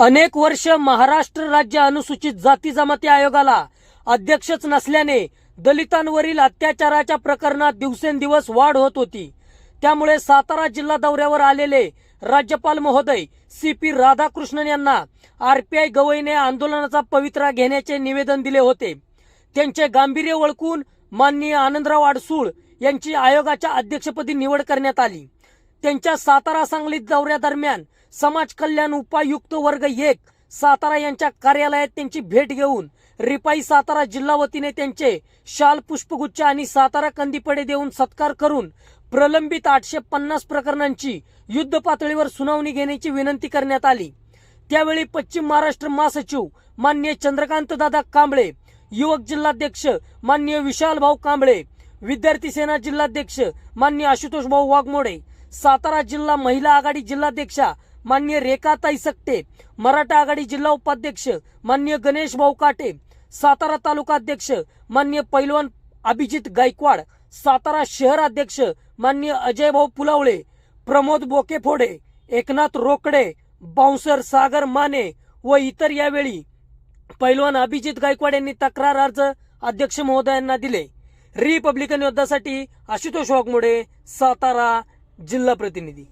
अनेक वर्ष महाराष्ट्र राज्य अनुसूचित जाती जमाती आयोगाला अध्यक्षच नसल्याने दलितांवरील अत्याचाराच्या प्रकरणात दिवसेंदिवस वाढ होत होती. त्यामुळे सातारा जिल्हा दौऱ्यावर आलेले राज्यपाल महोदय सी पी राधाकृष्णन यांना आरपीआय गवईने आंदोलनाचा पवित्रा घेण्याचे निवेदन दिले होते. त्यांचे गांभीर्य ओळखून माननीय आनंदराव आडसूळ यांची आयोगाच्या अध्यक्षपदी निवड करण्यात आली. त्यांच्या सातारा सांगलीत दौऱ्यादरम्यान समाज कल्याण उपायुक्त वर्ग एक सातारा यांच्या कार्यालयात त्यांची भेट घेऊन रिपाई सातारा जिल्हा वतीने त्यांचे शाल पुष्पगुच्छ आणि सातारा कंदीपडे देऊन सत्कार करून प्रलंबित आठशे पन्नास प्रकरणांची युद्ध पातळीवर सुनावणी घेण्याची विनंती करण्यात आली. त्यावेळी पश्चिम महाराष्ट्र महासचिव मान्य चंद्रकांत दादा कांबळे युवक जिल्हाध्यक्ष मान्य विशाल भाऊ कांबळे विद्यार्थी सेना जिल्हाध्यक्ष मान्य आशुतोष भाऊ वाघमोडे सातारा जिल्हा महिला आघाडी जिल्हाध्यक्षा मान्य रेखाताई सकटे मराठा आघाडी जिल्हा उपाध्यक्ष मान्य गणेश भाऊ काटे सातारा तालुकाध्यक्ष मान्य पैलवान अभिजित गायकवाड सातारा शहर अध्यक्ष मान्य अजय भाऊ पुलावळे प्रमोद बोकेफोडे एकनाथ रोकडे बाउन्सर सागर माने व इतर यावेळी पैलवान अभिजित गायकवाड यांनी तक्रार अर्ज अध्यक्ष महोदयांना दिले. रिपब्लिकन योद्धासाठी आशुतोष वाघमोडे सातारा जिल्हा प्रतिनिधी.